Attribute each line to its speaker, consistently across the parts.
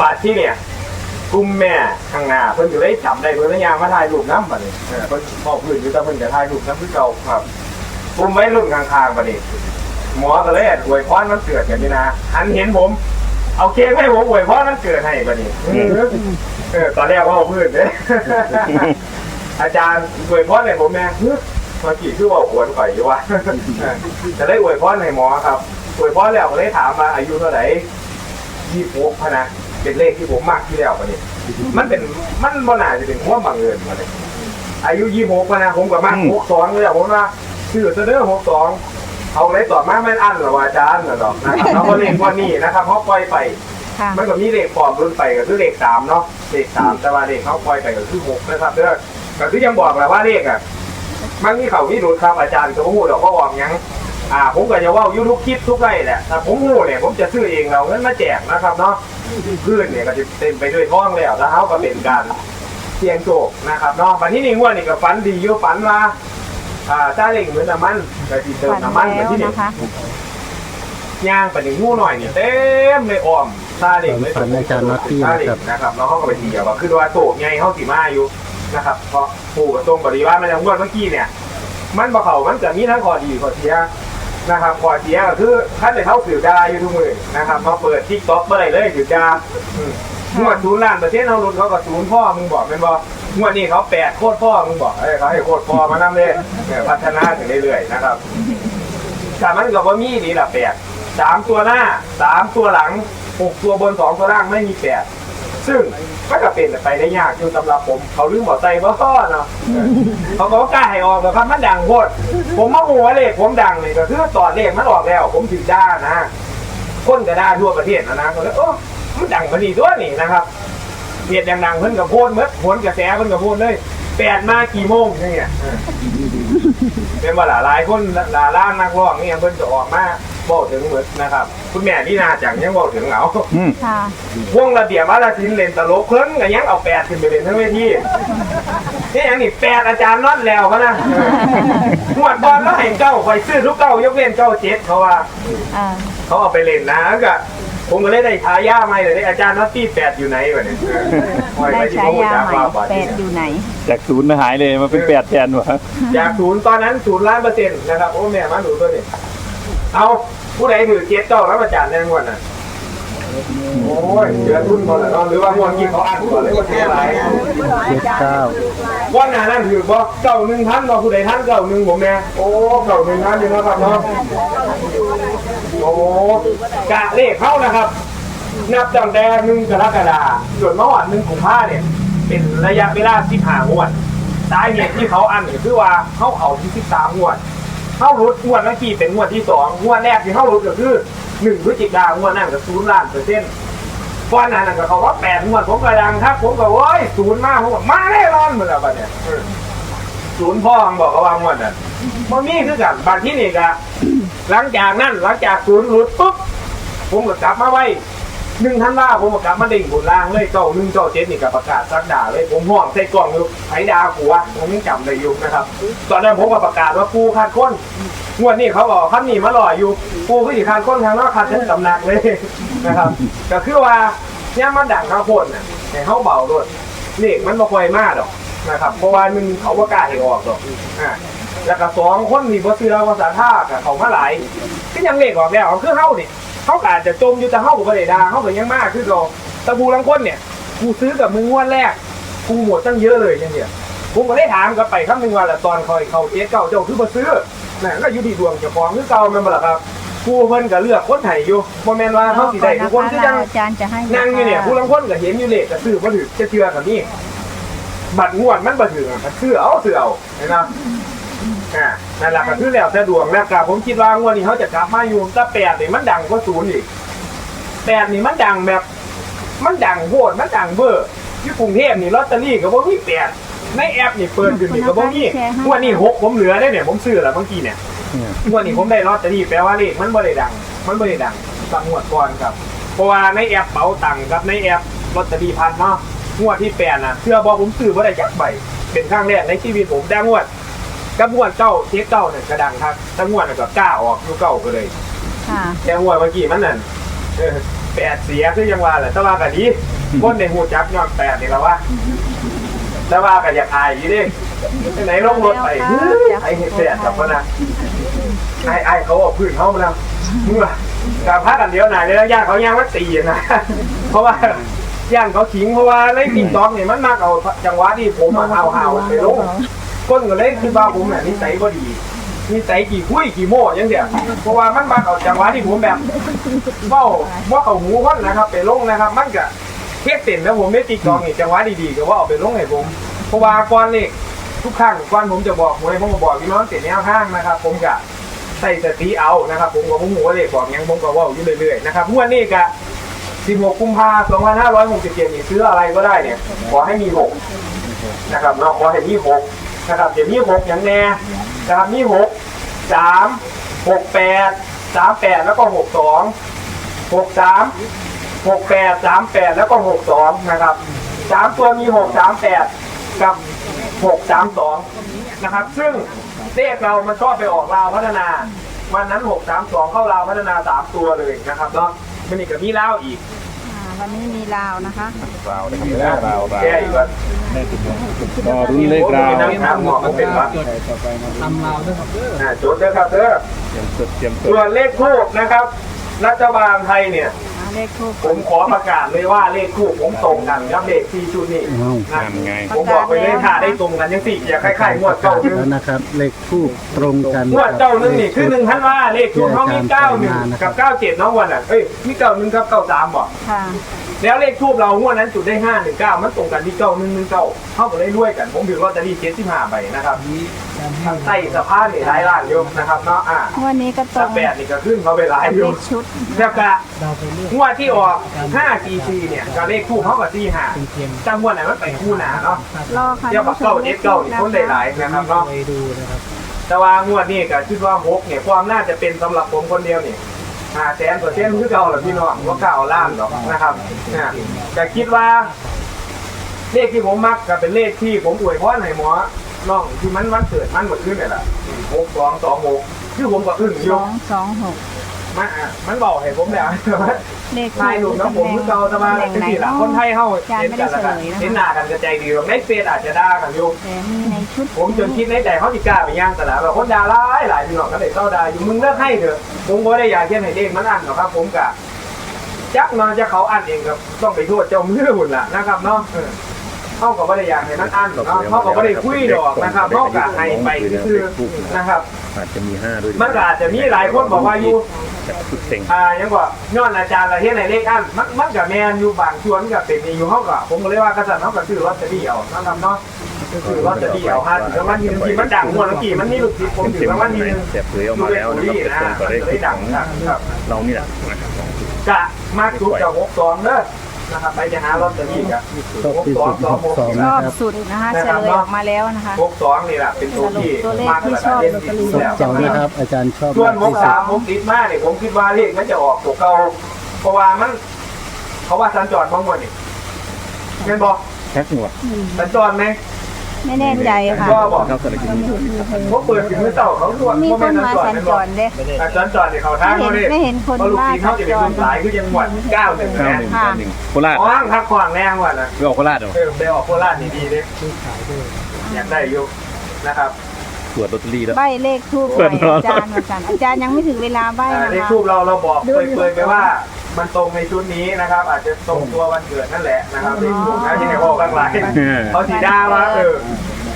Speaker 1: บาทที่เนี่ยกลุ่มแม่ข้างหน้าเพิ่นอยู่ได้จำได้เพิ่นยายามมาถ่ายรูปน้ำบัดนี้เออเพิ่นพ่อพื้นอยู่แต่เพิ่นจะถ่ายรูปน้ำคือเก่าครับกลุ่มไว้รุ่นข้างๆบัดนี้หมอก็เลยอวยพรมันเกิดกันนี่นะหันเห็นผม เอาเค้กให้ผมอวยพรมันเกิดให้บัดนี้เออตอนแรกว่าเอาพื้นเด้ อาจารย์อวยพรให้ผมแม่เฮ้ยเมื่อกี้คือว่าอวดข่อยอยู่ว่าจะได้อวยพรให้หมอครับอวยพรแล้วก็เลยถามมาอายุเท่าไหร่ยี่สิบหกพะนะ เป็นเลขที่ผมมากที่แล้วมาเนี่ยมันเป็นมันบ่น่าจะเป็นความบังเอิญมาเลยอายุยี่สิบหกพะนะผมกับมาก
Speaker 2: อืม
Speaker 1: หกสองเลยอะผมว่าชื่อเสนอหกสองเอาเลยต่อมาไม่อั้นหรอวะอาจารย์น่ะดอกนะครับเอาเลขวันนี้นะครับเขาปล่อยไป
Speaker 3: ค่ะ
Speaker 1: มันก็มีเลขปลอมรุ่นไปก็คือเลขสามเนาะเลขสามแต่ว่าเลขเขาปล่อยไปก็คือหกนะครับเด้อก็คือยังบอกแหละว่าเลขอะมันมีเขามีหลุดครับอาจารย์ก็พูดเดี๋ยวก็ออกหยัง อ่าผมก็จะว่ายูทุกคลิปทุกไร่แหละถ้าผมงูเนี่ยผมจะซื้อเองเราเงินมาแจกนะครับเนาะพื้นเนี่ยก็จะเต็มไปด้วยท้องแล้วแล้วเขาก็เป็นการเสี่ยงโชคนะครับเนาะวันนี้นี่งวดนี่ก็ฝันดีอยู่ฝันว่าอ่าซาเล้งเหมือนน้ำมันก็ที่เติม
Speaker 3: ฝัน
Speaker 1: น้ำมัน
Speaker 3: แล้
Speaker 1: ไป
Speaker 3: ว
Speaker 1: ที่นี่
Speaker 3: นะคะ
Speaker 1: ย่างไปหนึ่งงูหน่อยเนี่ยเต็มเลยอ้อมซาเล้งเลย
Speaker 4: ฝันอาจารย์น็อตตี้
Speaker 1: ซา
Speaker 4: นะ
Speaker 1: เล้
Speaker 4: ครับ
Speaker 1: งนะครับแล้วเขาก็ไปเที่ยวว่าคือว่าโตกไงเขาสีมาอยู่นะครับเพราะผู้กับตรงบริวารมันยังงวดเมื่อกี้เนี่ยมันบ่เขามันจะมีทั้งข้อดีข้อเสีย นะครับข้อเสียก็คือท่านได้เข้าสื่อดาอยู่ทุกมือนะครับมาเปิดทิกต็อกเมื่อไรเลยสื่อดาอืมงวดศูนย์ล้านเปอร์เซ็นต์เอารุ่นเขาก็ศูนย์พ่อมึงบอกเป็นบ่งวดนี้เขาแปดโคตรพ่อมึงบอกเอ้ยเขาให้โคตรพ่อมานำเลยเนี่ยพัฒนาถึงเรื่อยๆนะครับแต่มันก็บ่มีนี่แหละแปดสามตัวหน้าสามตัวหลังหกตัวบนสองตัวล่างไม่มีแปดซึ่ง มันก็เป็นไปได้ยากอยู่สำหรับผม เขาลืมบอกใจบ่พ่อเนาะเขาก็กล้าให้ออกแต่ครับมันดังโคตรผมมาหัวเลขผมดังเลยก็คือตอนเลขมันออกแล้ว ผมถือด้านะคนก็ด้าทั่วประเทศนะนะก็เลยโอ้มันดังพอดีด้วยนี่นะครับเพจดังๆเพิ่นกับโพนเมื่อผลกระแสเพิ่นกับโพนเลย แปดมากี่โมงอย่างเงี้ยเออเป็นว่าหลายหลายคนหลายล้านนักร้องเนี่ยเพิ่นจะออกมาบอกถึงเหมือนนะครับ คุณแม่ที่นาจังยังบอกถึงเหงา
Speaker 2: อืม
Speaker 3: ค่ะ
Speaker 1: วงระเบียบวัฒนศิลป์เล่นตลกเพิ่นก็ยังเอาแปดขึ้นไปเล่นทั้งเวทีนี่ยังนี่แปดอาจารย์น็อตแล้วเขานะหวดบอลแล้วให้เก้าคอยซื้อทุกเก้ายกเว้นเก้าเจ็ดเขาว่า
Speaker 3: อ่า
Speaker 1: เขาเอาไปเล่นนะก็ ผมก็เลยได้ฉายาใหม่เลยได้อาจารย์น็อตตี้แปดอยู่ไหนวะเนี่ยคอย
Speaker 3: ได้
Speaker 1: ไปที่
Speaker 3: ฉา
Speaker 1: พระพุทธ
Speaker 3: ยา
Speaker 1: เจ้า
Speaker 3: ใหม่
Speaker 1: ว่าบาท
Speaker 3: แป
Speaker 1: ที่
Speaker 3: ด
Speaker 1: เนี่ย
Speaker 3: อยู่ไหน
Speaker 2: จากศูนย์หายเลยมาเป็นแปดแทนวะ
Speaker 1: จากศูนย์ตอนนั้นศูนย์ล้านเปอร์เซ็นต์นะครับโอ้แม่มาหนูตัวนี้เอาผู้ใดถือเจ็ดเก้าแล้วอาจารย์แน่งวดน่ะ โอ้ยเดือรุ่นหมดแล้วหรือว่างวดกี่เขาอ่านก่อนเลยว่าเท่ไร
Speaker 4: เจ็ดเก้า
Speaker 1: ว่าหนานั่นถือว่าเก่าหนึ่งท่านเราผู้ใดท่านเก่าหนึ่งผมแน่โอ้เก่าหนึ่งท่านอยู่นะครับเนาะโอ้กะเลขเข้านะครับ นับตั้งแต่หนึ่งกรกฎาส่วนเมื่อวานหนึ่งกุมภาเนี่ย เป็นระยะเวลาที่หางวดสาเหตุที่เขาอันเนี่ยคือว่าเขาเขาที่สิบสามงวด เขารุดงวดเมื่อกี้เป็นงวดที่สองงวดแรกที่เข้ารุดก็คือหนึ่งพฤศจิกางวดนั่นก็ศูนย์ล้านเปอร์เซ็นต์ก้อนนั้นก็เขาว่าแปดงวดผมก็ดังครับ ผมก็โอ้ยศูนย์มากผมก็มาแน่นอนเหมือนกันเนี่ยศูนย์พ่อมึงบอกเขาว่างวดน่ะมันมีคือกันบางที่นี่ก็หลังจากนั้นหลังจากศูนย์หลุดปุ๊บผมก็กลับมาไว้ หนึ่งท่านว่าผมก็กลับมาดิ่งบนล่างเลยเก้าหนึ่งเก้าเจ็ดนี่ก็ประกาศสักด่าเลยผมห่วงใส่กล่องอยู่ไผดาหัวผมยังจำได้อยู่นะครับ ตอนนั้นผมก็ประกาศว่ากูขาดคนงวดนี้เขาบอกขั้นนี้มาหล่ออยู่กูก็อีกขาดคนทางนอกขาดทั้งตำหนักเลยนะครับก็คือว่าเนี่ยมันดังข้าวโพดน่ะให้เขาเบาด้วยเลขมันบ่ค่อยมากดอกนะครับ เพราะว่ามึงเขาว่ากล้าให้ออกดอกอ่าแล้วก็สองคนมีบ่เชื่อภาษาท่ากับเขามาหลายก็ยังเลขออกแล้วเอาคือเฮานี่ เขาก็อาจจะจมอยู่แต่เฮาก็บ่ได้ด่าเฮาก็ยังมากคือเราตะบูลังคนเนี่ยกูซื้อกับมึงงวดแรก กูหมดตั้งเยอะเลยจังซี่ผมก็ได้ถามกลับไปครั้งหนึงว่าแล้วตอนคอยเขาเจ๊เก่าเจ้าคือบ่ซื้อนั่นก็อยู่ที่ดวงเจ้าของคือเก่าแม่นบ่ล่ะครับกูเพิ่นก็เลือกคนไห้อยู่บ่แม่นว่าเฮาสิได้ทุกคนคือจัง
Speaker 3: อาจารย์จะให้
Speaker 1: นั่งอยู่เนี่ยผู้ลังคนก็เห็นอยู่เลยแต่ซื้อมาถือจะเชื่อกับนี่บัตรงวดมันบัตรถึงอะก็ซื้อเอาซื้อเอาเห็นไหม อ่านั่นแหละก็คือแล้วแต่ดวงแล้วกับผมคิดว่างวดนี้เขาจะกลับมาอยู่แต่แปดนี่มันดังกว่าศูนย์อีกแปดนี่มันดังแบบ มันดังโหดมันดังเบอร์ที่กรุงเทพนี่ลอตเตอรี่ก็บ่มีแปดในแอปนี่เปิดขึ้นนี่ก็บ่มีงวดนี้หกผมเหลือได้เนี่ยผมซื้อแล้วเมื่อกี้เนี่ยงวดนี้ผมได้ลอตเตอรี่แปลว่าเลขมันบ่ได้ดัง มันบ่ได้ดังสักงวดก่อนครับเพราะว่าในแอปเป๋าตังค์กับในแอปลอตเตอรี่พันเนาะงวดที่แปดน่ะเชื่อบอกผมซื้อบ่ได้จักใบเป็นครั้งแรกในชีวิตผมแต่งวด กับงวดเก้าเทปเก้าเนี่ยกระดังครับแต่งวดน่ะก็กล้าออกอยู่เก้าก็เลย
Speaker 3: ค่ะ
Speaker 1: แต่งวดเมื่อกี้มันนั่นเออแปดเสียคือยังว่าแหละแต่ว่ากันนี้คนในหูจักย้อนแปดนี่แล้วว่าแต่ว่ากันอยากอายอยู่ดิไปไหนลงรถไปเฮ้ยไอ้เห็ดแปดกับมันนะไอ้ไอ้เขาเอาพื้นเขามาแล้วมึงล่ะการพักกันเดียวหน่อยเลยแล้วย่างเขาย่างวัดตีนะเพราะว่าย่างเขาขิงเพราะว่าในติ๊กต็อกเนี่ยมันมากเอาจังหวะที่ผมมาเอาเอาไปลง คนก็เลยคือว่าผมเนี่ยนิสัยก็ดีนิสัยกี่คุยกี่โม่ยังเดียวเพราะว่ามันมาเอาจังหวะที่ผมแบบเบ้าว่าเอาหูคนนะครับ ไปลงนะครับ มันก็เทียบเต็มแล้วผมไม่ตีกองอีกจังหวะดีๆก็ว่าเอาไปลงให้ผมเพราะว่าก่อนเลขทุกครั้งก่อนผมจะบอกหวยผมก็บอกพี่น้องเต็มแนวข้างนะครับ ผมก็ใส่สติเอานะครับ ผมก็ผมหัวเลขบอกยังผมก็เว่าอยู่เรื่อยๆนะครับงวดนี้ก็16กุมภาพันธ์2567นี่ซื้ออะไรก็ได้เนี่ยขอให้มีหกนะครับเนาะขอให้มีหก นะครับเดี๋ยวมีหกอย่างแน่นะครับมีหกสามหกแปดสามแปดแล้วก็หกสองหกสามหกแปดสามแปดแล้วก็หกสองนะครับสามตัวมีหกสามแปดกับหกสามสองนะครับ ซึ่งเลขเรามันชอบไปออกราวพัฒนา วันนั้นหกสามสองเข้าราวพัฒนาสามตัวเลยนะครับเนาะมันอีกกับมีเล่าวอีก
Speaker 3: วันนี้มีลาวนะคะ
Speaker 2: ราวนะครับราวราว
Speaker 1: แก้อีกว่า
Speaker 2: ก็รุ่นเลขราว
Speaker 1: นั่งถามหมอผมเป็นวัด
Speaker 4: ทำเราด้วยครับเด้อ
Speaker 1: อ่าจดด้วยครับเด้อ
Speaker 2: เตรียมสดเตรียมสด
Speaker 1: ส่วนเลขทูบนะครับรัฐบาลไทยเนี่ย
Speaker 3: อ่า เลขทูป
Speaker 1: ผมขอประกาศเลยว่าเลขทูบผมตรงกันกับเลขที่ชุดนี้
Speaker 4: อ้าว
Speaker 1: นะ
Speaker 2: ทำไง
Speaker 1: ผมบอกไปเลยถ้าได้ตรงกันยังสี่อย่าคล้ายๆงวดเก้าหนึ่ง
Speaker 4: แล้วนะครับ เลขทูบตรงกัน
Speaker 1: งวดเก้าหนึ่งนี่คือหนึ่งท่านว่าเลขทูบเขามีเก้าหนึ่งกับเก้าเจ็ดน้องวันอะเอ้ยมีเก้าหนึ่งกับเก้าสามบอก
Speaker 3: ค่ะ
Speaker 1: แล้วเลขทูบเรางวดนั้นจุดได้ห้าหนึ่งเก้ามันตรงกันที่เก้าหนึ่งหนึ่งเก้าเท่ากับได้ด้วยกัน ผมถือลอตเตอรี่เจ็ดสิบห้าใบนะครับทางใต้สะพานนี่หลายล้านโยมนะครับเนาะอ่า
Speaker 3: วันนี้ก็ตร
Speaker 1: ถ้างแปดนี่ก็ขึ้นเขาไปหลายโย
Speaker 3: เล
Speaker 1: ม
Speaker 3: ขชุด
Speaker 1: แล้วก็งวดที่ออก5 GC เนี่ยก็เลขคู่เขากับ4 5จังหวดไหนมันไปคู่หนาเนาะ
Speaker 3: รอค่ะ
Speaker 1: เดี๋ยวกับเก้าเจ็ดเก้านี่คนได้หลายนะครับเนาะ
Speaker 4: ไปดูนะครับ
Speaker 1: แต่ว่างวดนี้ก็คิดว่าหกเนี่ยความน่าจะเป็นสำหรับผมคนเดียวนี่ ห้าแสนเปอร์เส้นต์คือเก่าหรือพี่น้องว่าเก่าล้านหรอกนะครับนะแต่คิดว่า เลขที่ผมมักก็เป็นเลขที่ผมอวยพรให้หมอน้องที่มันวันเกิดมันหมดขึ้นเนี่ยแหละหกสองสองหกคือผมก็อึ้งอ
Speaker 3: ส
Speaker 1: ยู่
Speaker 3: องสองหก
Speaker 1: มันอะมันบอกให้ผมแล้ว
Speaker 3: เลข
Speaker 1: นายหนุ่มน้องผมคือเก่าแต่ว่า
Speaker 3: ตำแหน่ง
Speaker 1: เป็น
Speaker 3: ไหน
Speaker 1: ที่หลัก
Speaker 3: เนาะ
Speaker 1: คนไทยเฮา
Speaker 3: อาจารย์
Speaker 1: เห็น
Speaker 3: ไม่
Speaker 1: กั
Speaker 3: ได้
Speaker 1: นแล้ว
Speaker 3: เฉ
Speaker 1: กัน
Speaker 3: ลยนะ
Speaker 1: เห็นห
Speaker 3: คะ
Speaker 1: น้ากันกระใจดีหรอกในเฟซอาจจะด่ากันอยู่
Speaker 3: แต่มีในชุด
Speaker 1: ผมจนคิดในใจเขาจิกล้าไปย่างตลาดแบบคนด่าหลายหลายพี่น้องก็เลยเข้าด่าอยู่มึงเลิกให้เถอะผมก็ได้อยากเช่นให้เด็กมันอ่านหรอกครับ ผมกะจักเนาะจะเขาอ่านเองครับต้องไปโทษเจ้ามือหุ่นล่ะนะครับเนาะ เออเขาก็ไม่ได้อยากให้มันอ่านเนาะเขาก็ไม่ได้คุยดอกนะครับเขากะให้ไปคือนะครับ
Speaker 2: อาจจะมีห้าด้วย
Speaker 1: มันก็อาจจะมีหลายคนบอกว่าอยู่
Speaker 2: จากชุดเต็ง
Speaker 1: อ่ายังก็ย้อนอาจารย์ละเฮ็ดในเลขอันมันมันกับแมนอยู่บางส่วนกับเป็นอยู่เฮาก็ผมก็เลยว่ากษัตริย์เฮาก็ซื้อลอตเตอรี่เอานะครับเนาะซื้อลอตเตอรี่เอาฮะถึงรางวัลที่หนึ่งที่มันดังม่วนเมื่อกี้มันมีลูกศิษย์ผมถือรางวัลที่หนึ่ง
Speaker 2: เสียเผยออกมาแล้วนะครับเป็นตรงกับเลข
Speaker 1: เลยดัง
Speaker 2: ของ
Speaker 1: ครับ
Speaker 2: เรานี่แหละนะครับ
Speaker 1: กะมากสุดกับ6 2เด้อ นะครับไปจะหาลอตเตอรี่กับ
Speaker 4: ชอบที่สุดหกสอง
Speaker 3: ร
Speaker 4: นะ
Speaker 3: อบ
Speaker 4: ครับ
Speaker 3: สุดนะคะเฉลยออกมาแล้วนะคะ
Speaker 1: 6 2นี่แหละเป็นตัวที่มากระดับเด่นที่สุด
Speaker 4: ชอบ
Speaker 1: แล้ว
Speaker 4: เจ้านะครับ อาจารย์ชอบ
Speaker 1: ส่วน
Speaker 4: มาก
Speaker 1: หก
Speaker 4: ที่สุ
Speaker 1: สา
Speaker 4: ด
Speaker 1: มผมติดมากเนี่ยผมคิดว่าเลขมันจะออกตัวเก่าเพราะว่ามันเขาว่าสัญจรบ้างวันนี่เห็นบอก
Speaker 2: แค่หัว
Speaker 1: สัญจรไหม
Speaker 3: ไม่แน่ใจค่ะ
Speaker 1: ก็บอก
Speaker 2: เข้าสารกิน
Speaker 1: เขาเปิดถึงมือเต่าเขาตรวจ
Speaker 3: มีคนมาสัญจรเด้
Speaker 1: สัญจรเนี่ยเขาทางเขาเนี่ย
Speaker 3: ไม่เห็นคน
Speaker 1: เพราะลูก
Speaker 3: ว่า
Speaker 1: ทีมเขาจะเป็นคนสายคือยังหวัดเก้าหนึ่ง
Speaker 2: เก้า
Speaker 1: นะ
Speaker 2: หนึ่งเก้าหนึ่งโคราช
Speaker 1: อ๋อพักขวางแรงว่ะนะ
Speaker 2: ไปออกโคราชเหรอ
Speaker 1: เออไปออกโคราชนี่ดีเลยอยากได้อยู่นะครับ
Speaker 2: ตรวจลอตเตอรี่แล้ว
Speaker 3: ใบเลขทูปไปอาจารย์อาจารย์อาจารย์ยังไม่ถึงเวลาใบ
Speaker 1: อ่า
Speaker 3: นะ
Speaker 1: ใน
Speaker 3: คะ
Speaker 1: ทูบเราเราบอกเปรยๆไปว่า มันตรงในชุดนี้นะครับ อาจจะตรงตัววันเกิดนั่นแหละนะครับในทูบนะที่ไหนบอกข้างหลังเขาสีดาว่าเออ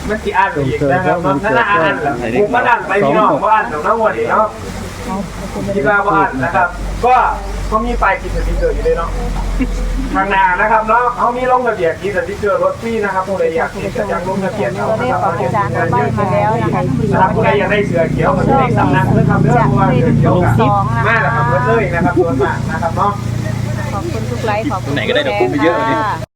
Speaker 1: มันสีอันอีกนะครับมันน่าอันเหรอผมมันอันไปพี่น้องว่าอันของน้องวันนี้เนาะ คิดว่าว่าอันนะครับ ก็เขามีไฟกินสติ๊กเกอร์อยู่เลยเนาะทางหนานะครับเนาะเขามีลงทะเบียนกินสติ๊กเกอร์รถฟรีนะครับผู้ใดอยากกินก็ยังลงทะเบียนเอา
Speaker 3: ตัวเล
Speaker 1: นะ
Speaker 3: ข
Speaker 1: ครับ
Speaker 3: ของอาจารย์ก็ใบมาแล้วนะคะท่านผู้ช
Speaker 1: นะครับ
Speaker 3: ม
Speaker 1: ผู้ใดอยากได้เสือเขียวกับเลขสำนักเรื่องคำเรื่องเพราะว่าเสือเขียวกับมากนะครับเพื่อนเลยนะครับส่วนมากนะครับเนาะ
Speaker 3: ขอบคุณทุกไลค์ขอบคุณ
Speaker 2: ไหนก็ได้เดี๋ยวผมไปเยอะเลย
Speaker 3: ค่ะ